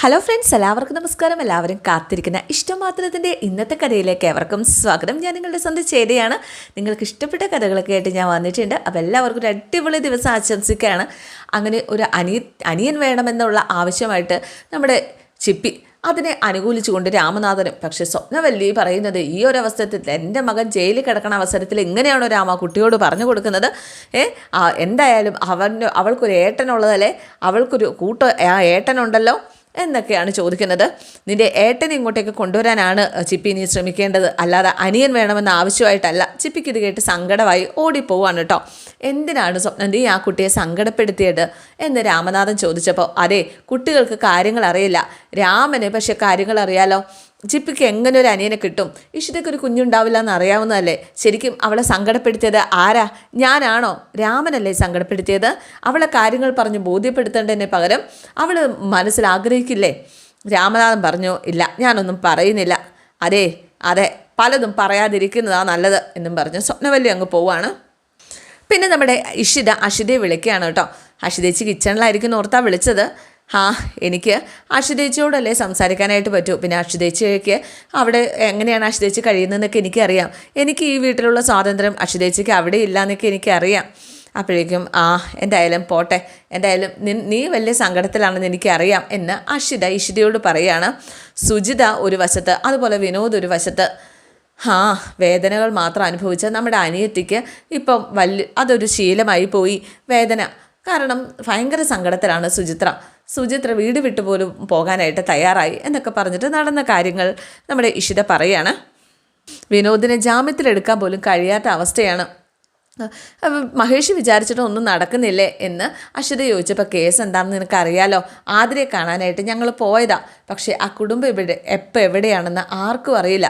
Hello friends എല്ലാവർക്കും നമസ്കാരം. എല്ലാവരും കാത്തിരിക്കുന്ന ഇഷ്ടമാത്രത്തിന്റെ ഇന്നത്തെ കഥയിലേക്ക് ഏവർക്കും സ്വാഗതം. ഞാൻ നിങ്ങളുടെ സ്വന്തം ചേതയാണ്. നിങ്ങൾക്ക് ഇഷ്ടപ്പെട്ട കഥകളൊക്കെ ആയിട്ട് ഞാൻ വന്നിട്ടുണ്ട്. അപ്പോൾ എല്ലാവർക്കും ഒരു അടിപൊളി ദിവസം ആശംസിക്കുകയാണ്. അങ്ങനെ ഒരു അനിയ അനിയൻ വേണമെന്നുള്ള ആവശ്യമായിട്ട് നമ്മുടെ ചിപ്പി അതിനെ അനുകൂലിച്ചുകൊണ്ട് രാമനാഥനും പക്ഷേ സ്വപ്നവല്ലി പറയുന്നത് ഈ ഒരു അവസരത്തിൽ എന്റെ മകൻ ജയിലിൽ കിടക്കുന്ന അവസരത്തിൽ എങ്ങനെയാണോ രാമ കുട്ടിയോട് പറഞ്ഞു കൊടുക്കുന്നത്. ഏ എന്തായാലും അവന് അവൾക്കൊരു ഏട്ടനുള്ളതല്ലേ? അവൾക്കൊരു കൂട്ട ആ ഏട്ടനുണ്ടല്ലോ. എന്നൊക്കെയാണ് ചോദിക്കുന്നത്. നിന്റെ ഏട്ടനെ ഇങ്ങോട്ടേക്ക് കൊണ്ടുവരാനാണ് ചിപ്പി നീ ശ്രമിക്കേണ്ടത്. അല്ലാതെ അനിയൻ വേണമെന്ന ആവശ്യമായിട്ടല്ല. ചിപ്പിക്ക് ഇത് കേട്ട് സങ്കടമായി ഓടിപ്പോവാണ് കേട്ടോ എന്തിനാണ് സ്വപ്നം നീ ആ കുട്ടിയെ സങ്കടപ്പെടുത്തിയത്? എന്ന് രാമനാഥൻ ചോദിച്ചപ്പോൾ അതെ കുട്ടികൾക്ക് കാര്യങ്ങൾ അറിയില്ല. രാമന് പക്ഷെ കാര്യങ്ങൾ അറിയാലോ? ചിപ്പിക്ക് എങ്ങനെ ഒരു അനിയനെ കിട്ടും? ഇഷിതയ്ക്ക് ഒരു കുഞ്ഞുണ്ടാവില്ല എന്ന് അറിയാവുന്നതല്ലേ ശരിക്കും അവളെ സങ്കടപ്പെടുത്തിയത് ആരാ? ഞാനാണോ? രാമനല്ലേ സങ്കടപ്പെടുത്തിയത്? അവളെ കാര്യങ്ങൾ പറഞ്ഞ് ബോധ്യപ്പെടുത്തേണ്ടതിന് പകരം അവൾ മനസ്സിൽ ആഗ്രഹിക്കില്ലേ? രാമനാഥൻ പറഞ്ഞു ഇല്ല ഞാനൊന്നും പറയുന്നില്ല. അതെ അതെ പലതും പറയാതിരിക്കുന്നതാണ് നല്ലത് എന്നും പറഞ്ഞ്. സ്വപ്നവല്ലി അങ്ങ് പോവാണ്. പിന്നെ നമ്മുടെ ഇഷിത അഷിതയെ വിളിക്കുകയാണ് കേട്ടോ. അഷിതേച്ചി കിച്ചണിലായിരിക്കും ഓർത്താ വിളിച്ചത്. ആ എനിക്ക് അശ്വതേച്ചിയോടല്ലേ സംസാരിക്കാനായിട്ട് പറ്റൂ. പിന്നെ അഷിതേച്ചിക്ക് അവിടെ എങ്ങനെയാണ് അശ്വതേച്ചി കഴിയുന്നതെന്നൊക്കെ എനിക്കറിയാം. എനിക്ക് ഈ വീട്ടിലുള്ള സ്വാതന്ത്ര്യം അശ്വതേച്ചിക്ക് അവിടെ ഇല്ല എന്നൊക്കെ എനിക്കറിയാം. അപ്പോഴേക്കും ആ എന്തായാലും പോട്ടെ. എന്തായാലും നി- വലിയ സങ്കടത്തിലാണെന്ന് എനിക്കറിയാം എന്ന് അഷിത ഇഷിതയോട് പറയാണ്. സുജിത ഒരു വശത്ത് അതുപോലെ വിനോദ് ഒരു വശത്ത് ആ വേദനകൾ മാത്രം അനുഭവിച്ച നമ്മുടെ അനിയത്തിക്ക് ഇപ്പം വലിയ അതൊരു ശീലമായി പോയി. വേദന കാരണം ഭയങ്കര സങ്കടത്തിലാണ് സുചിത്ര. സുചിത്ര വീട് വിട്ടു പോലും പോകാനായിട്ട് തയ്യാറായി എന്നൊക്കെ പറഞ്ഞിട്ട് നടന്ന കാര്യങ്ങൾ നമ്മുടെ ഇഷിത പറയാണ്. വിനോദിനെ ജാമ്യത്തിലെടുക്കാൻ പോലും കഴിയാത്ത അവസ്ഥയാണ്. മഹേഷ് വിചാരിച്ചിട്ട് ഒന്നും നടക്കുന്നില്ലേ എന്ന് അശ്വത ചോദിച്ചപ്പോൾ കേസ് എന്താണെന്ന് നിനക്കറിയാലോ? ആതിരെ കാണാനായിട്ട് ഞങ്ങൾ പോയതാ. പക്ഷേ ആ കുടുംബം ഇവിടെ എപ്പോൾ എവിടെയാണെന്ന് ആർക്കും അറിയില്ല.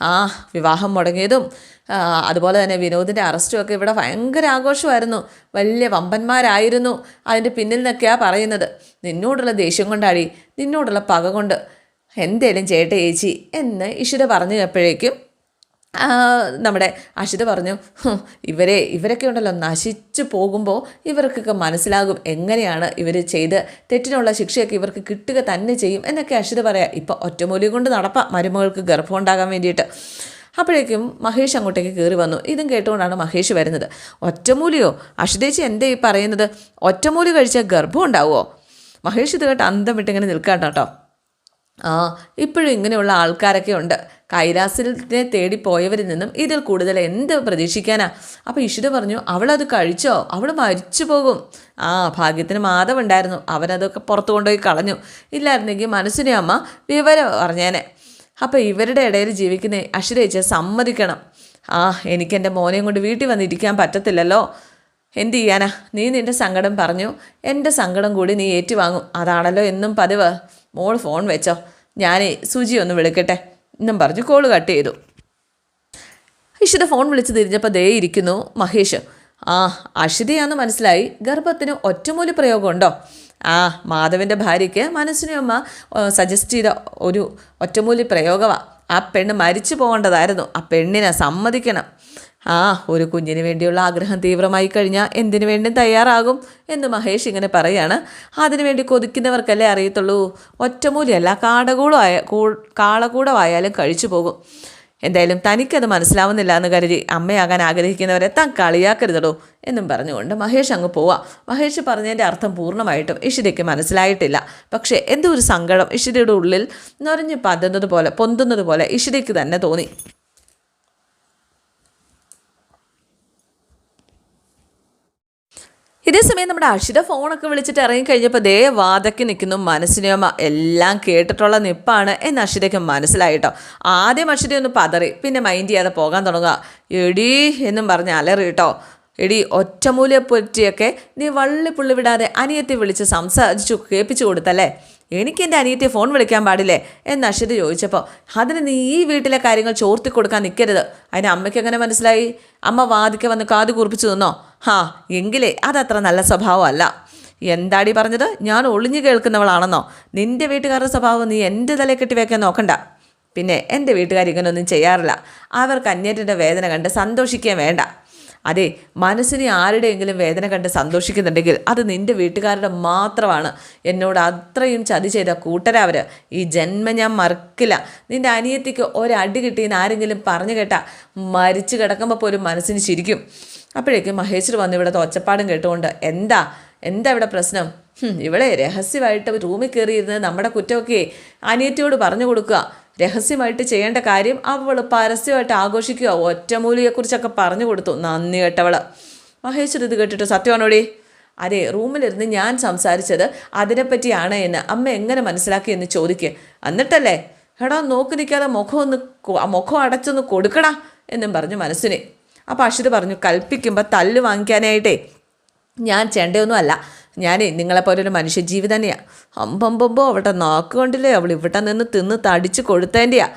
ആ വിവാഹം മുടങ്ങിയതും അതുപോലെ തന്നെ വിനോദിന്റെ അറസ്റ്റും ഒക്കെ ഇവിടെ ഭയങ്കര ആഘോഷമായിരുന്നു. വലിയ വമ്പന്മാരായിരുന്നു അതിന്റെ പിന്നിൽ നിന്നൊക്കെയാണ് പറയുന്നത്. നിന്നോടുള്ള ദേഷ്യം കൊണ്ടാടി നിന്നോടുള്ള പക കൊണ്ട്. എന്തേലും ചേട്ട ചേച്ചി എന്ന് ഇഷിത പറഞ്ഞു ആ, നമ്മുടെ അഷിത പറഞ്ഞു "ഹും, ഇവരെ ഇവരൊക്കെ ഉണ്ടല്ലോ നശിച്ചു പോകുമ്പോൾ ഇവർക്കൊക്കെ മനസ്സിലാകും എങ്ങനെയാണ് ഇവർ ചെയ്ത് തെറ്റിനുള്ള ശിക്ഷയൊക്കെ ഇവർക്ക് കിട്ടുക തന്നെ ചെയ്യും എന്നൊക്കെ അഷിത പറയാം. ഇപ്പം ഒറ്റമൂലി കൊണ്ട് നടപ്പാം മരുമകൾക്ക് ഗർഭം ഉണ്ടാകാൻ വേണ്ടിയിട്ട്. അപ്പോഴേക്കും മഹേഷ് അങ്ങോട്ടേക്ക് കയറി വന്നു. ഇതും കേട്ടുകൊണ്ടാണ് മഹേഷ് വരുന്നത്. ഒറ്റമൂലിയോ? അഷിതേച്ചി എന്തേ ഈ പറയുന്നത്? ഒറ്റമൂലി കഴിച്ചാൽ ഗർഭം ഉണ്ടാവുമോ മഹേഷ് ഇത് കേട്ട് അന്തം വിട്ടിങ്ങനെ നിൽക്കാട്ടോ കേട്ടോ. ആ ഇപ്പോഴും ഇങ്ങനെയുള്ള ആൾക്കാരൊക്കെ ഉണ്ട്. കൈലാസിനെ തേടി പോയവരിൽ നിന്നും ഇതിൽ കൂടുതൽ എന്ത് പ്രതീക്ഷിക്കാനാ? അപ്പോൾ ഇഷിത പറഞ്ഞു അവളത് കഴിച്ചോ? അവൾ മരിച്ചു പോകും. ആ ഭാഗ്യത്തിന് മാധവുണ്ടായിരുന്നു അവനതൊക്കെ പുറത്തു കൊണ്ടുപോയി കളഞ്ഞു. ഇല്ലായിരുന്നെങ്കിൽ മനസ്സിനെ അമ്മ വിവരം പറഞ്ഞേനെ അപ്പോൾ ഇവരുടെ ഇടയിൽ ജീവിക്കുന്ന അഷിതേച്ച് സമ്മതിക്കണം. ആ എനിക്കെന്റെ മോനെയും കൊണ്ട് വീട്ടിൽ വന്നിരിക്കാൻ പറ്റത്തില്ലല്ലോ. എന്ത് ചെയ്യാനാ? നീ നിന്റെ സങ്കടം പറഞ്ഞു. എന്റെ സങ്കടം കൂടി നീ ഏറ്റുവാങ്ങും. അതാണല്ലോ എന്നും പതിവ്. മോൾ ഫോൺ വെച്ചോ. ഞാനേ സുജി ഒന്ന് വിളിക്കട്ടെ. എന്നും പറഞ്ഞ് കോൾ കട്ട് ചെയ്തു. ഇഷിത ഫോൺ വിളിച്ച് തിരിഞ്ഞപ്പോൾ ദേ ഇരിക്കുന്നു മഹേഷ്. ആ അഷിതയാന്ന് മനസ്സിലായി. ഗർഭത്തിന് ഒറ്റമൂലി പ്രയോഗമുണ്ടോ? ആ മാധവന്റെ ഭാര്യയ്ക്ക് മനസ്സിനും അമ്മ സജസ്റ്റ് ചെയ്ത ഒരു ഒറ്റമൂലി പ്രയോഗമാണ് ആ പെണ്ണ് മരിച്ചു പോകേണ്ടതായിരുന്നു. ആ പെണ്ണിനെ സമ്മതിക്കണം. ആ ഒരു കുഞ്ഞിന് വേണ്ടിയുള്ള ആഗ്രഹം തീവ്രമായി കഴിഞ്ഞാൽ എന്തിനു വേണ്ടി തയ്യാറാകും എന്ന് മഹേഷ് ഇങ്ങനെ പറയാണ്. അതിനുവേണ്ടി കൊതിക്കുന്നവർക്കല്ലേ അറിയത്തുള്ളൂ. ഒറ്റമൂലിയല്ല കാടകൂടമായ കൂ കാളകൂടമായാലും കഴിച്ചു പോകും. എന്തായാലും തനിക്കത് മനസ്സിലാവുന്നില്ല എന്ന് കരുതി അമ്മയാകാൻ ആഗ്രഹിക്കുന്നവരെ താൻ കളിയാക്കരുതടോ എന്നും പറഞ്ഞുകൊണ്ട് മഹേഷ് അങ്ങ് പോവാം. മഹേഷ് പറഞ്ഞതിന്റെ അർത്ഥം പൂർണമായിട്ടും ഇഷിതയ്ക്ക് മനസ്സിലായിട്ടില്ല. പക്ഷേ എന്തോ ഒരു സങ്കടം ഇഷിതയുടെ ഉള്ളിൽ നിറഞ്ഞ് പതുന്നത് പോലെ പൊന്തുന്നത് പോലെ ഇഷിതയ്ക്ക് തന്നെ തോന്നി. ഇതേസമയം നമ്മുടെ അഷിത ഫോണൊക്കെ വിളിച്ചിട്ട് ഇറങ്ങിക്കഴിഞ്ഞപ്പോൾ ദേ വാതയ്ക്ക് നിൽക്കുന്നു. മനസ്സിനോമ എല്ലാം കേട്ടിട്ടുള്ള നിപ്പാണ് എന്ന് അഷിതയ്ക്ക് മനസ്സിലായിട്ടോ. ആദ്യം അക്ഷിത ഒന്ന് പതറി പിന്നെ മൈൻഡ് ചെയ്യാതെ പോകാൻ തുടങ്ങുക. എടീ എന്നും പറഞ്ഞ് അലറി കേട്ടോ. എടി ഒറ്റമൂലെ പറ്റിയൊക്കെ നീ വള്ളി പുള്ളി വിടാതെ അനിയത്തി വിളിച്ച് സംസാരിച്ചു കേൾപ്പിച്ചു കൊടുത്തല്ലേ? എനിക്ക് എന്റെ അനിയത്തെ ഫോൺ വിളിക്കാൻ പാടില്ലേ? എന്ന് അശ്വതി ചോദിച്ചപ്പോൾ അതിന് നീ ഈ വീട്ടിലെ കാര്യങ്ങൾ ചോർത്തി കൊടുക്കാൻ നിൽക്കരുത് അതിന് അമ്മയ്ക്ക് എങ്ങനെ മനസ്സിലായി? അമ്മ വാദിക്ക വന്ന് കാത് കുറിപ്പിച്ചു നിന്നോ? ഹാ എങ്കിലേ അതത്ര നല്ല സ്വഭാവമല്ല. എന്താടി പറഞ്ഞത്? ഞാൻ ഒളിഞ്ഞു കേൾക്കുന്നവളാണെന്നോ? നിന്റെ വീട്ടുകാരുടെ സ്വഭാവം നീ എന്റെ തലയിൽ കെട്ടി വെക്കാൻ നോക്കണ്ട. പിന്നെ എന്റെ വീട്ടുകാർ ഇങ്ങനെയൊന്നും ചെയ്യാറില്ല. അവർക്ക് അന്യറ്റിന്റെ വേദന കണ്ട് സന്തോഷിക്കുകയും വേണ്ട. അതെ മനസ്സിനെ ആരുടെയെങ്കിലും വേദന കണ്ട് സന്തോഷിക്കുന്നുണ്ടെങ്കിൽ അത് നിന്റെ വീട്ടുകാരുടെ മാത്രമാണ്. എന്നോട് അത്രയും ചതി ചെയ്ത കൂട്ടരവർ ഈ ജന്മ ഞാൻ മറക്കില്ല. നിന്റെ അനിയത്തിക്ക് ഒരടി കിട്ടിയെന്ന് ആരെങ്കിലും പറഞ്ഞു കേട്ടാ മരിച്ചു കിടക്കുമ്പോൾ പോലും മനസ്സിന് ചിരിക്കും. അപ്പോഴേക്കും മഹേശ്വർ വന്ന് ഇവിടെ ഒച്ചപ്പാടും കേട്ടുകൊണ്ട് എന്താ? എന്താ ഇവിടെ പ്രശ്നം? ഇവിടെ രഹസ്യമായിട്ട് റൂമിൽ കയറിയിരുന്ന് നമ്മുടെ കുറ്റമൊക്കെ. അനിയത്തിയോട് പറഞ്ഞു കൊടുക്കുക. രഹസ്യമായിട്ട് ചെയ്യേണ്ട കാര്യം അവൾ പരസ്യമായിട്ട് ആഘോഷിക്കുക. ഒറ്റമൂലിയെക്കുറിച്ചൊക്കെ പറഞ്ഞു കൊടുത്തു. നന്ദി കേട്ടവൾ. മഹേശ്വർ ഇത് കേട്ടിട്ട് സത്യമാണോടി അതെ റൂമിലിരുന്ന് ഞാൻ സംസാരിച്ചത് അതിനെപ്പറ്റിയാണ് എന്ന്. അമ്മ എങ്ങനെ മനസ്സിലാക്കി എന്ന് ചോദിക്കുക എന്നിട്ടല്ലേ? എടാ നോക്കി നിൽക്കാതെ മുഖം ഒന്ന് മുഖം അടച്ചൊന്ന് കൊടുക്കടാ എന്നും പറഞ്ഞു മനസ്സിനെ. അപ്പോൾ അഷിത് പറഞ്ഞു കൽപ്പിക്കുമ്പോൾ തല്ല് വാങ്ങിക്കാനായിട്ടേ. ഞാൻ ചെണ്ടയൊന്നും അല്ല. ഞാനേ നിങ്ങളെപ്പോലെ ഒരു മനുഷ്യജീവി തന്നെയാണ് അമ്പമ്പമ്പോ അവിടെ നാക്ക് കൊണ്ടില്ലേ? അവൾ ഇവിടെ നിന്ന് തിന്ന് തടിച്ച് കൊടുത്തതിന്റെയാ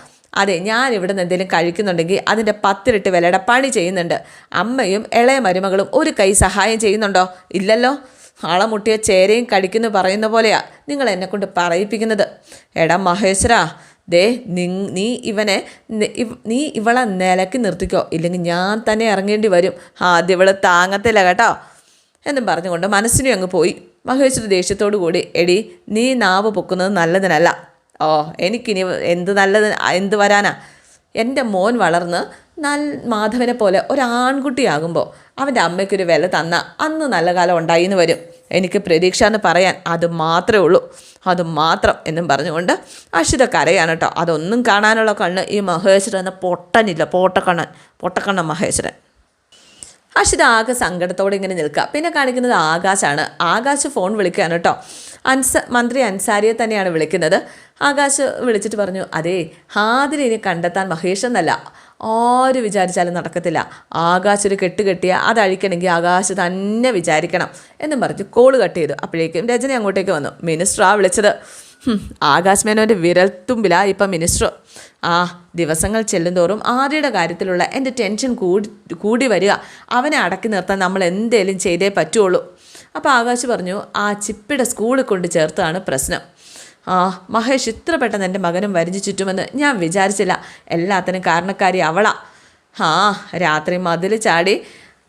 അതെ ഞാൻ ഇവിടെ നിന്ന് എന്തെങ്കിലും കഴിക്കുന്നുണ്ടെങ്കിൽ അതിന്റെ പത്തിരട്ട് വിലയുടെ പണി ചെയ്യുന്നുണ്ട്. അമ്മയും ഇളയ മരുമകളും ഒരു കൈ സഹായം ചെയ്യുന്നുണ്ടോ? ഇല്ലല്ലോ. ആളെ മുട്ടിയ ചേരയും കടിക്കുന്നു പറയുന്ന പോലെയാ നിങ്ങൾ എന്നെ കൊണ്ട് പറയിപ്പിക്കുന്നത്. എടാ മഹേശ്വരാ ദേ നീ ഇവനെ നീ ഇവളെ നിലയ്ക്ക് നിർത്തിക്കോ. ഇല്ലെങ്കിൽ ഞാൻ തന്നെ ഇറങ്ങേണ്ടി വരും. ആദ്യം ഇവൾ താങ്ങത്തില്ല കേട്ടോ. എന്നും പറഞ്ഞുകൊണ്ട് മനസ്സിനും അങ്ങ് പോയി. മഹേശ്വരി ദേഷ്യത്തോടു കൂടി എടി നീ നാവ് പൊക്കുന്നത് നല്ലതിനല്ല. ഓ എനിക്കിനി എന്ത് നല്ലത് എന്ത് വരാനാ? എന്റെ മോൻ വളർന്ന് നൽ മാധവനെ പോലെ ഒരാൺകുട്ടിയാകുമ്പോൾ അവന്റെ അമ്മയ്ക്കൊരു വില തന്ന. അന്ന് നല്ല കാലം ഉണ്ടായി എന്ന് വരും. എനിക്ക് പ്രതീക്ഷ എന്ന് പറയാൻ അത് മാത്രമേ ഉള്ളൂ. അത് മാത്രം എന്നും പറഞ്ഞുകൊണ്ട് അഷിത കരയാണ് കേട്ടോ. അതൊന്നും കാണാനുള്ള കണ്ണ് ഈ മഹേശ്വരൻ എന്ന പൊട്ടനില്ല പോട്ടക്കണ്ണൻ പൊട്ടക്കണ്ണൻ മഹേശ്വരൻ. അഷിത ആകെ സങ്കടത്തോടെ ഇങ്ങനെ നിൽക്കുക. പിന്നെ കാണിക്കുന്നത് ആകാശാണ്. ആകാശ് ഫോൺ വിളിക്കുകയാണ് കേട്ടോ. അൻസ മന്ത്രി അൻസാരിയെ തന്നെയാണ് വിളിക്കുന്നത്. ആകാശ് വിളിച്ചിട്ട് പറഞ്ഞു അതേ ഇനി കണ്ടെത്താൻ മഹേഷ് എന്നല്ല. ആര് വിചാരിച്ചാലും നടക്കത്തില്ല. ആകാശ് ഒരു കെട്ട് അത് അഴിക്കണമെങ്കിൽ ആകാശ് തന്നെ വിചാരിക്കണം എന്നും പറഞ്ഞു കോൾ കട്ട് ചെയ്തു. അപ്പോഴേക്കും രജനി അങ്ങോട്ടേക്ക് വന്നു. മിനിസ്റ്ററാണ് വിളിച്ചത്. ആകാശ് മേനോന്റെ വിരൽത്തുമ്പിലാ ഇപ്പം മിനിസ്റ്റർ. ആ ദിവസങ്ങൾ ചെല്ലുന്തോറും ആര്യയുടെ കാര്യത്തിലുള്ള എന്റെ ടെൻഷൻ കൂടി കൂടി വരിക. അവനെ അടക്കി നിർത്താൻ നമ്മൾ എന്തേലും ചെയ്തേ പറ്റുള്ളൂ. അപ്പോൾ ആകാശ് പറഞ്ഞു ആ ചിപ്പിടെ സ്കൂളിൽ കൊണ്ട് ചേർത്താണ് പ്രശ്നം. ആ മഹേഷ് ഇത്ര പെട്ടെന്ന് എന്റെ മകനും വരിഞ്ഞു ചുറ്റുമെന്ന് ഞാൻ വിചാരിച്ചില്ല. എല്ലാത്തിനും കാരണക്കാരി അവളാ. ആ രാത്രി മതിൽ ചാടി.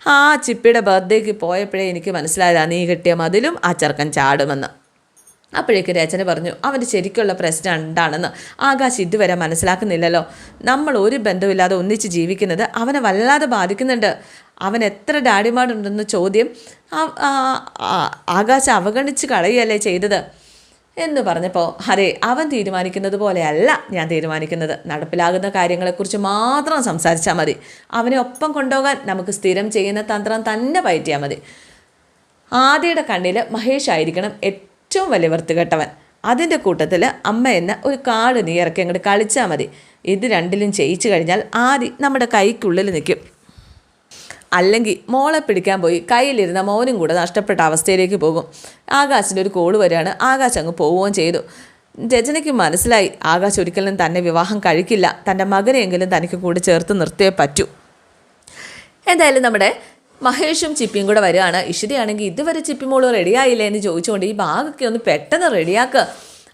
ആ ചിപ്പിയുടെ ബർത്ത്ഡേക്ക് പോയപ്പോഴേ എനിക്ക് മനസ്സിലായതാ നീ കിട്ടിയ മതിലും ആ ചെറുക്കൻ ചാടുമെന്ന്. അപ്പോഴേക്ക് രചന പറഞ്ഞു അവന്റെ ശരിക്കുള്ള പ്രശ്നം എന്താണെന്ന് ആകാശ് ഇതുവരെ മനസ്സിലാക്കുന്നില്ലല്ലോ. നമ്മൾ ഒരു ബന്ധമില്ലാതെ ഒന്നിച്ച് ജീവിക്കുന്നത് അവനെ വല്ലാതെ ബാധിക്കുന്നുണ്ട്. അവൻ എത്ര ഡാഡിമാടുണ്ടെന്ന ചോദ്യം ആകാശ് അവഗണിച്ച് കളയുകയല്ലേ ചെയ്തത്? എന്ന് പറഞ്ഞപ്പോൾ അതെ അവൻ തീരുമാനിക്കുന്നത് പോലെയല്ല ഞാൻ തീരുമാനിക്കുന്നത്. നടപ്പിലാകുന്ന കാര്യങ്ങളെക്കുറിച്ച് മാത്രം സംസാരിച്ചാൽ മതി. അവനെ ഒപ്പം കൊണ്ടുപോകാൻ നമുക്ക് സ്ഥിരം ചെയ്യുന്ന തന്ത്രം തന്നെ പയറ്റിയാൽ മതി. ആദ്യയുടെ കണ്ണിൽ മഹേഷ് ആയിരിക്കണം ഏറ്റവും വലിയ വൃത്തികെട്ടവൻ. അതിന്റെ കൂട്ടത്തിൽ അമ്മ എന്ന ഒരു കാട് നീ ഇറക്കി അങ്ങോട്ട് കളിച്ചാൽ മതി. ഇത് രണ്ടിലും ചെയ്യിച്ചു കഴിഞ്ഞാൽ ആദ്യം നമ്മുടെ കൈക്കുള്ളിൽ നിൽക്കും അല്ലെങ്കിൽ മോളെ പിടിക്കാൻ പോയി കയ്യിലിരുന്ന മോനും കൂടെ നഷ്ടപ്പെട്ട അവസ്ഥയിലേക്ക് പോകും. ആകാശിന്റെ ഒരു കോൾ വരികയാണ്. ആകാശ് അങ്ങ് പോവുകയും ചെയ്തു. രചനയ്ക്ക് മനസ്സിലായി. ആകാശ് ഒരിക്കലും തന്നെ വിവാഹം കഴിക്കില്ല. തന്റെ മകനെയെങ്കിലും തനിക്ക് കൂടെ ചേർത്ത് നിർത്തിയേ പറ്റൂ. എന്തായാലും നമ്മുടെ മഹേഷും ചിപ്പിയും കൂടെ വരികയാണ്. ഇഷിതയാണെങ്കിൽ ഇതുവരെ ചിപ്പി മോൾ റെഡിയായില്ലേ എന്ന് ചോദിച്ചുകൊണ്ട് ഈ ബാഗൊക്കെ ഒന്ന് പെട്ടെന്ന് റെഡിയാക്കുക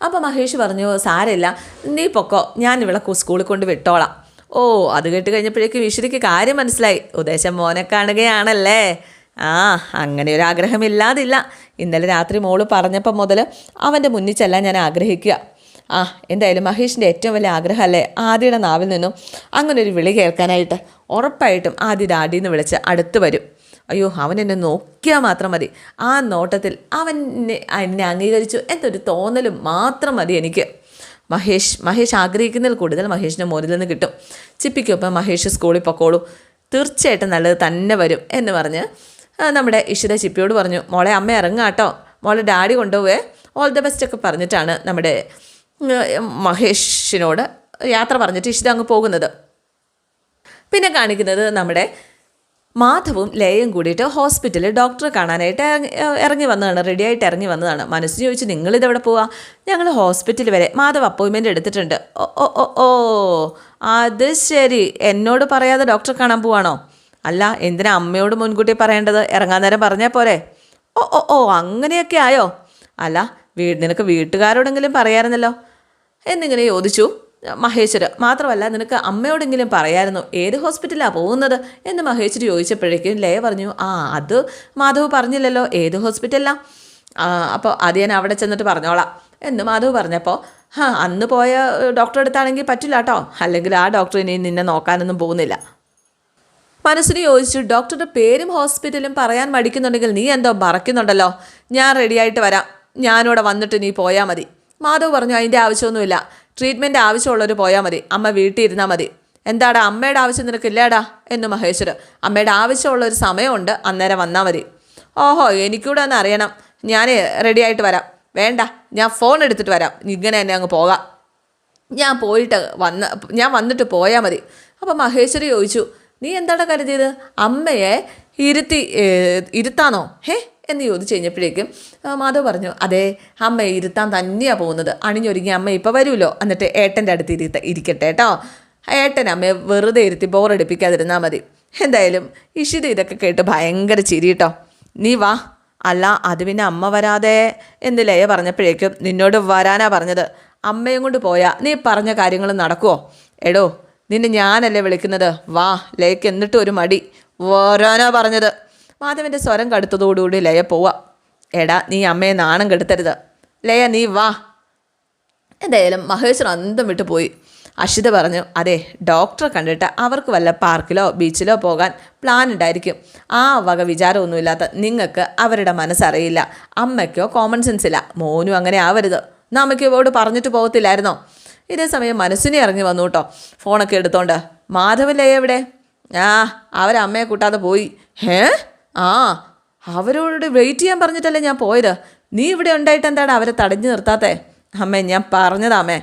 അപ്പോൾ മഹേഷ് പറഞ്ഞു സാരമില്ല നീ പൊക്കോ ഞാൻ ഇവളെ സ്കൂളിൽ കൊണ്ട് വിട്ടോളാം. ഓ അത് കേട്ട് കഴിഞ്ഞപ്പോഴേക്കും ഈശ്വരിക്ക് കാര്യം മനസ്സിലായി. ഉദ്ദേശം മോനെ കാണുകയാണല്ലേ? ആ അങ്ങനെ ഒരു ആഗ്രഹമില്ലാതില്ല ഇന്നലെ രാത്രി മോൾ പറഞ്ഞപ്പോൾ മുതൽ അവന്റെ മുന്നിൽ ചെല്ലാൻ ഞാൻ ആഗ്രഹിക്കുക. ആ എന്തായാലും മഹേഷിന്റെ ഏറ്റവും വലിയ ആഗ്രഹമല്ലേ ആദിയുടെ നാവിൽ നിന്നും അങ്ങനെ ഒരു വിളി കേൾക്കാനായിട്ട്? ഉറപ്പായിട്ടും ആദ്യ ഡാഡിന്ന് വിളിച്ച് അടുത്ത് വരും. അയ്യോ അവൻ എന്നെ നോക്കിയാൽ മാത്രം മതി. ആ നോട്ടത്തിൽ അവൻ എന്നെ അംഗീകരിച്ചു എന്നൊരു തോന്നലും മാത്രം മതി എനിക്ക്. മഹേഷ് മഹേഷ് ആഗ്രഹിക്കുന്നതിൽ കൂടുതൽ മഹേഷിന്റെ മോനിൽ നിന്ന് കിട്ടും. ചിപ്പിക്കൊപ്പം മഹേഷ് സ്കൂളിൽ പൊക്കോളൂ. തീർച്ചയായിട്ടും നല്ലത് തന്നെ വരും എന്ന് പറഞ്ഞ് നമ്മുടെ ഇഷിത ചിപ്പിയോട് പറഞ്ഞു മോളെ അമ്മ ഇറങ്ങാട്ടോ. മോളെ ഡാഡി കൊണ്ടുപോവേ. ഓൾ ദ ബെസ്റ്റ് ഒക്കെ പറഞ്ഞിട്ടാണ് നമ്മുടെ മഹേഷിനോട് യാത്ര പറഞ്ഞിട്ട് ഇഷിത അങ്ങ് പോകുന്നത്. പിന്നെ കാണിക്കുന്നത് നമ്മുടെ മാധവും ലയയും കൂടിയിട്ട് ഹോസ്പിറ്റലിൽ ഡോക്ടറെ കാണാനായിട്ട് ഇറങ്ങി- വന്നതാണ് റെഡി ആയിട്ട് ഇറങ്ങി വന്നതാണ്. മനസ്സിന് ചോദിച്ചു നിങ്ങളിതെവിടെ പോവാ? ഞങ്ങൾ ഹോസ്പിറ്റൽ വരെ മാധവ് അപ്പോയിൻമെന്റ് എടുത്തിട്ടുണ്ട്. ഓ ഓ ഓ അത് ശരി. എന്നോട് പറയാതെ ഡോക്ടറെ കാണാൻ പോവാണോ? അല്ല എന്തിനാ അമ്മയോട് മുൻകൂട്ടി പറയേണ്ടത്? ഇറങ്ങാൻ നേരം പറഞ്ഞാൽ പോരെ. ഓ ഓ ഓ അങ്ങനെയൊക്കെ ആയോ? അല്ല വീട് നിനക്ക് വീട്ടുകാരോടെങ്കിലും പറയാമായിരുന്നല്ലോ എന്നിങ്ങനെ ചോദിച്ചു മഹേശ്വർ മാത്രമല്ല നിനക്ക് അമ്മയോടെങ്കിലും പറയായിരുന്നു ഏത് ഹോസ്പിറ്റലാണ് പോകുന്നത്? എന്ന് മഹേശ്വർ ചോദിച്ചപ്പോഴേക്കും ലയ പറഞ്ഞു ആ അത് മാധവ് പറഞ്ഞില്ലല്ലോ ഏത് ഹോസ്പിറ്റലാണ് അപ്പോൾ അത് ഞാൻ അവിടെ ചെന്നിട്ട് പറഞ്ഞോളാം. എന്ന് മാധവ് പറഞ്ഞപ്പോൾ ഹാ അന്ന് പോയ ഡോക്ടറെ അടുത്താണെങ്കിൽ പറ്റില്ല കേട്ടോ അല്ലെങ്കിൽ ആ ഡോക്ടർ ഇനി നിന്നെ നോക്കാനൊന്നും പോകുന്നില്ല. മനസ്സിന് ചോദിച്ചു ഡോക്ടറുടെ പേരും ഹോസ്പിറ്റലും പറയാൻ മടിക്കുന്നുണ്ടെങ്കിൽ നീ എന്തോ മറക്കുന്നുണ്ടല്ലോ ഞാൻ റെഡിയായിട്ട് വരാം. ഞാനിവിടെ വന്നിട്ട് നീ പോയാൽ മതി. മാധവ് പറഞ്ഞു അതിന്റെ ആവശ്യമൊന്നുമില്ല. ട്രീറ്റ്മെന്റ് ആവശ്യമുള്ളവർ പോയാൽ മതി. അമ്മ വീട്ടിൽ ഇരുന്നാൽ മതി. എന്താടാ അമ്മയുടെ ആവശ്യം നിനക്കില്ലേടാ? എന്ന് മഹേശ്വർ അമ്മയുടെ ആവശ്യമുള്ള ഒരു സമയമുണ്ട്. അന്നേരം വന്നാൽ മതി. ഓഹോ എനിക്കൂടെ ഒന്ന് അറിയണം. ഞാൻ റെഡിയായിട്ട് വരാം. വേണ്ട ഞാൻ ഫോൺ എടുത്തിട്ട് വരാം. ഇങ്ങനെ തന്നെ അങ്ങ് പോകാം. ഞാൻ പോയിട്ട് വന്ന് ഞാൻ വന്നിട്ട് പോയാൽ മതി. അപ്പോൾ മഹേശ്വരി ചോദിച്ചു നീ എന്താണ് കരുതിയത്? അമ്മയെ ഇരുത്തി ഇരുത്താനോ ഹേ എന്ന് ചോദിച്ചു കഴിഞ്ഞപ്പോഴേക്കും മാധവ് പറഞ്ഞു അതെ അമ്മ ഇരുത്താൻ തന്നെയാണ് പോകുന്നത്. അണിഞ്ഞൊരുങ്ങി അമ്മ ഇപ്പോൾ വരുമല്ലോ. എന്നിട്ട് ഏട്ടന്റെ അടുത്ത് ഇരുത്ത ഇരിക്കട്ടെ കേട്ടോ. ഏട്ടൻ അമ്മയെ വെറുതെ ഇരുത്തി ബോറടിപ്പിക്കാതിരുന്നാൽ മതി. എന്തായാലും ഇഷിത ഇതൊക്കെ കേട്ട് ഭയങ്കര ചിരി കേട്ടോ നീ വാ. അല്ല അത് പിന്നെ അമ്മ വരാതെ? എന്ന് ലയ പറഞ്ഞപ്പോഴേക്കും നിന്നോട് വരാനാ പറഞ്ഞത്. അമ്മയും കൊണ്ട് പോയാ നീ പറഞ്ഞ കാര്യങ്ങൾ നടക്കുമോ എടോ നിന്നെ ഞാനല്ലേ വിളിക്കുന്നത്. വാ ലയക്ക് എന്നിട്ടും ഒരു മടി. വരാനാ പറഞ്ഞത്. മാധവന്റെ സ്വരം കടുത്തതോടുകൂടി ലയ പോവാ. എടാ നീ അമ്മയെ നാണം കെടുത്തരുത്. ലയ നീ വാ. എന്തായാലും മഹേശ്വർ അന്തം വിട്ട് പോയി. അഷിത പറഞ്ഞു അതെ ഡോക്ടറെ കണ്ടിട്ട് അവർക്ക് വല്ല പാർക്കിലോ ബീച്ചിലോ പോകാൻ പ്ലാൻ ഉണ്ടായിരിക്കും. ആ വക വിചാരമൊന്നുമില്ലാത്ത നിങ്ങൾക്ക് അവരുടെ മനസ്സറിയില്ല. അമ്മയ്ക്കോ കോമൺ സെൻസ് ഇല്ല. മോനും അങ്ങനെ ആവരുത്. ഇവോട് പറഞ്ഞിട്ട് പോകത്തില്ലായിരുന്നോ? ഇതേ സമയം മനസ്സിനെ ഇറങ്ങി വന്നു കേട്ടോ. ഫോണൊക്കെ എടുത്തോണ്ട് മാധവല്ലേ എവിടെ? ആ അവരമ്മയെ കൂട്ടാതെ പോയി. ഹേ? ആ അവരോട് വെയിറ്റ് ചെയ്യാൻ പറഞ്ഞിട്ടല്ലേ ഞാൻ പോയത്. നീ ഇവിടെ ഉണ്ടായിട്ട് എന്താണ് അവരെ തടഞ്ഞു നിർത്താത്തേ? അമ്മേ ഞാൻ പറഞ്ഞതാമേ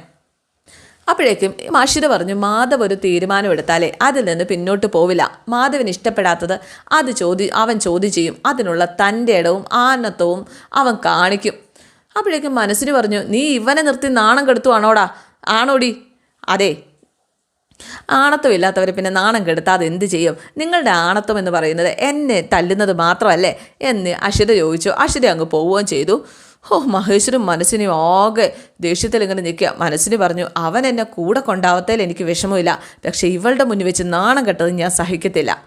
അപ്പോഴേക്കും മാഷിത പറഞ്ഞു മാധവ് ഒരു തീരുമാനമെടുത്താലേ അതിൽ നിന്ന് പിന്നോട്ട് പോവില്ല. മാധവിന് ഇഷ്ടപ്പെടാത്തത് അത് ചോദി അവൻ ചോദ്യം ചെയ്യും. അതിനുള്ള തന്റെ ഇടവും ആനത്വവും അവൻ കാണിക്കും. അപ്പോഴേക്കും മനസ്സിന് പറഞ്ഞു നീ ഇവനെ നിർത്തി നാണം കെടുത്തുവാണോടാ? ആണോടി? അതെ ആണത്വമില്ലാത്തവർ പിന്നെ നാണം കെടുത്താതെ എന്ത് ചെയ്യും? നിങ്ങളുടെ ആണത്വം എന്ന് പറയുന്നത് എന്നെ തല്ലുന്നത് മാത്രമല്ലേ? എന്ന് അശ്വത ചോദിച്ചു. അശ്വത അങ്ങ് പോവുകയും ചെയ്തു. ഓ മഹേശ്വരും മനസ്സിനും ആകെ ദേഷ്യത്തിൽ ഇങ്ങനെ നിൽക്കുക. മനസ്സിന് പറഞ്ഞു അവൻ എന്നെ കൂടെ കൊണ്ടാവത്തേൽ എനിക്ക് വിഷമമില്ല. പക്ഷേ ഇവളുടെ മുന്നിൽ വെച്ച് നാണം കെട്ടത് ഞാൻ സഹിക്കത്തില്ല.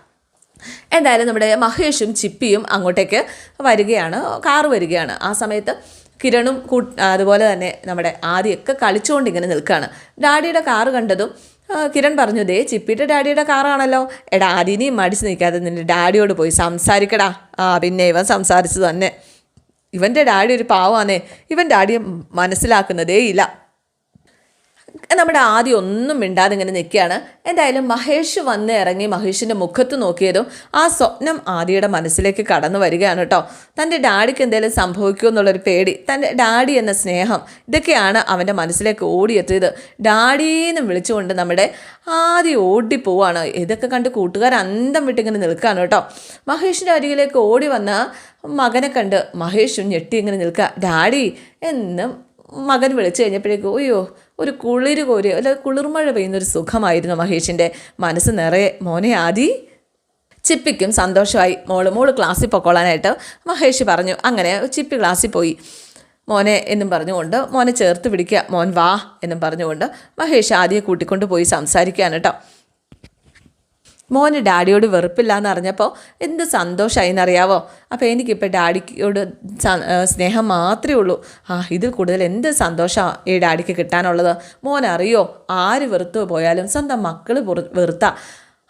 എന്തായാലും നമ്മുടെ മഹേഷും ചിപ്പിയും അങ്ങോട്ടേക്ക് വരികയാണ്. കാറ് വരികയാണ്. ആ സമയത്ത് കിരണും അതുപോലെ തന്നെ നമ്മുടെ ആദ്യമൊക്കെ കളിച്ചുകൊണ്ട് ഇങ്ങനെ നിൽക്കുകയാണ്. ഡാഡിയുടെ കാറ് കണ്ടതും കിരൺ പറഞ്ഞു ദേ ചിപ്പിയുടെ ഡാഡിയുടെ കാറാണല്ലോ. എടാ അതിനെയും മടിച്ച് നിൽക്കാതെ നിന്റെ ഡാഡിയോട് പോയി സംസാരിക്കടാ. ആ പിന്നെ ഇവൻ സംസാരിച്ചു തന്നെ. ഇവന്റെ ഡാഡി ഒരു പാവാന്നേ ഇവൻ ഡാഡിയെ മനസ്സിലാക്കുന്നതേ ഇല്ല. നമ്മുടെ ആദ്യം ഒന്നും മിണ്ടാതെ ഇങ്ങനെ നിൽക്കുകയാണ്. എന്തായാലും മഹേഷ് വന്ന് ഇറങ്ങി മഹേഷിന്റെ മുഖത്ത് നോക്കിയതും ആ സ്വപ്നം ആദിയുടെ മനസ്സിലേക്ക് കടന്നു വരികയാണ് കേട്ടോ. തന്റെ ഡാഡിക്ക് എന്തെങ്കിലും സംഭവിക്കുമോ എന്നുള്ളൊരു പേടി തന്റെ ഡാഡി എന്ന സ്നേഹം ഇതൊക്കെയാണ് അവന്റെ മനസ്സിലേക്ക് ഓടിയെത്തിയത്. ഡാഡീന്ന് വിളിച്ചുകൊണ്ട് നമ്മുടെ ആദ്യം ഓടിപ്പോവാണ്. ഇതൊക്കെ കണ്ട് കൂട്ടുകാർ അന്തം വിട്ടിങ്ങനെ നിൽക്കുകയാണ് കേട്ടോ. മഹേഷിന്റെ അരികിലേക്ക് ഓടി വന്ന മകനെ കണ്ട് മഹേഷും ഞെട്ടി ഇങ്ങനെ നിൽക്കുക. ഡാഡി എന്നും മകൻ വിളിച്ചു കഴിഞ്ഞപ്പോഴേക്കും അയ്യോ ഒരു കുളിര് കോരി അല്ല കുളിർമഴ പെയ്യുന്നൊരു സുഖമായിരുന്നു മഹേഷിന്റെ മനസ്സ് നിറയെ. മോനെ ആദി ചിപ്പിക്കും സന്തോഷമായി. മോൾ മോൾ ക്ലാസ്സിൽ പൊക്കോളാനായിട്ട് മഹേഷ് പറഞ്ഞു. അങ്ങനെ ചിപ്പി ക്ലാസ്സിൽ പോയി. മോനെ എന്നും പറഞ്ഞുകൊണ്ട് മോനെ ചേർത്ത് പിടിക്കുക. മോൻ വാ എന്നും പറഞ്ഞുകൊണ്ട് മഹേഷ് ആദ്യം കൂട്ടിക്കൊണ്ട് പോയി സംസാരിക്കാൻ കേട്ടോ. മോന് ഡാഡിയോട് വെറുപ്പില്ല എന്ന് അറിഞ്ഞപ്പോൾ എന്ത് സന്തോഷമായി എന്നറിയാവോ അപ്പോൾ എനിക്കിപ്പോൾ ഡാഡിയോട് സ്നേഹം മാത്രമേ ഉള്ളൂ. ആ ഇതിൽ കൂടുതൽ എന്ത് സന്തോഷമാണ് ഈ ഡാഡിക്ക് കിട്ടാനുള്ളത്? മോൻ അറിയോ ആര് വെറുത്തു പോയാലും സ്വന്തം മക്കൾ വെറുത്ത.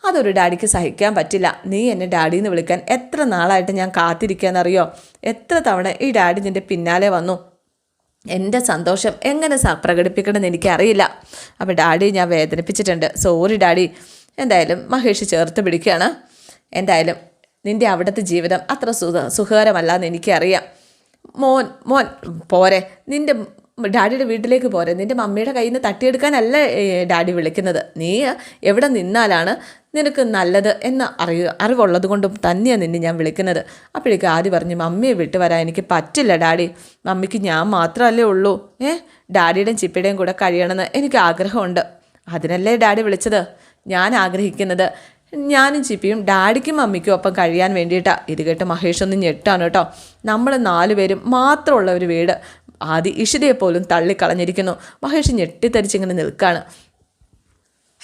അതൊരു ഡാഡിക്ക് സഹിക്കാൻ പറ്റില്ല. നീ എന്നെ ഡാഡി എന്ന് വിളിക്കാൻ എത്ര നാളായിട്ട് ഞാൻ കാത്തിരിക്കാന്നറിയോ? എത്ര തവണ ഈ ഡാഡി നിന്റെ പിന്നാലെ വന്നു? എന്റെ സന്തോഷം എങ്ങനെ പ്രകടിപ്പിക്കണമെന്ന് എനിക്കറിയില്ല. അപ്പോൾ ഡാഡി ഞാൻ വേദനിപ്പിച്ചിട്ടുണ്ട്. Sorry daddy. എന്തായാലും മഹേഷ് ചേർത്ത് പിടിക്കുകയാണ്. എന്തായാലും നിന്റെ അവിടുത്തെ ജീവിതം അത്ര സുഖ സുഖകരമല്ല എന്ന് എനിക്കറിയാം. മോൻ മോൻ പോരെ. നിന്റെ ഡാഡിയുടെ വീട്ടിലേക്ക് പോരെ. നിന്റെ മമ്മിയുടെ കയ്യിൽ നിന്ന് തട്ടിയെടുക്കാനല്ല ഡാഡി വിളിക്കുന്നത്. നീ എവിടെ നിന്നാലാണ് നിനക്ക് നല്ലത് എന്ന് അറിയ അറിവുള്ളത് കൊണ്ടും തന്നെയാണ് നിന്നെ ഞാൻ വിളിക്കുന്നത്. അപ്പോഴേക്കും ആദ്യം പറഞ്ഞു മമ്മിയെ വിട്ട് വരാൻ എനിക്ക് പറ്റില്ല ഡാഡി. മമ്മിക്ക് ഞാൻ മാത്രമല്ലേ ഉള്ളൂ. ഏ ഡാഡിയുടെയും ചിപ്പിയുടെയും കൂടെ കഴിയണമെന്ന് എനിക്ക് ആഗ്രഹമുണ്ട്. അതിനല്ലേ ഡാഡി വിളിച്ചത്? ഞാൻ ആഗ്രഹിക്കുന്നത് ഞാനും ചിപ്പിയും ഡാഡിക്കും മമ്മിക്കും ഒപ്പം കഴിയാൻ വേണ്ടിയിട്ടാണ് ഇത് കേട്ട് മഹേഷ് ഒന്ന് ഞെട്ടാണ് കേട്ടോ. നമ്മൾ നാലുപേരും മാത്രമുള്ള ഒരു വീട്. ആദ്യ ഇഷിതയെ പോലും തള്ളിക്കളഞ്ഞിരിക്കുന്നു. മഹേഷ് ഞെട്ടിത്തരിച്ചിങ്ങനെ നിൽക്കുകയാണ്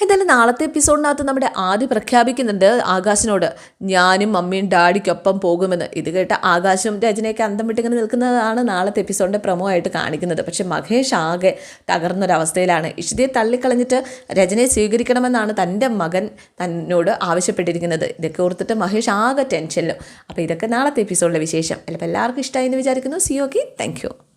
എന്തായാലും നാളത്തെ എപ്പിസോഡിനകത്ത് നമ്മുടെ ആദ്യം പ്രഖ്യാപിക്കുന്നുണ്ട് ആകാശിനോട്. ഞാനും മമ്മിയും ഡാഡിക്കൊപ്പം പോകുമെന്ന്. ഇത് കേട്ട ആകാശും രചനയൊക്കെ അന്തം വിട്ടിങ്ങനെ നിൽക്കുന്നതാണ് നാളത്തെ എപ്പിസോഡിന്റെ പ്രമോ ആയിട്ട് കാണിക്കുന്നത്. പക്ഷേ മഹേഷ് ആകെ തകർന്നൊരവസ്ഥയിലാണ്. ഇഷിതയെ തള്ളിക്കളഞ്ഞിട്ട് രജനയെ സ്വീകരിക്കണമെന്നാണ് തന്റെ മകൻ തന്നോട് ആവശ്യപ്പെട്ടിരിക്കുന്നത്. ഇതൊക്കെ ഓർത്തിട്ട് മഹേഷ് ആകെ ടെൻഷനിലും. അപ്പോൾ ഇതൊക്കെ നാളത്തെ എപ്പിസോഡിലെ വിശേഷം. അല്ലപ്പോൾ എല്ലാവർക്കും ഇഷ്ടമായി എന്ന് വിചാരിക്കുന്നു. C okay thank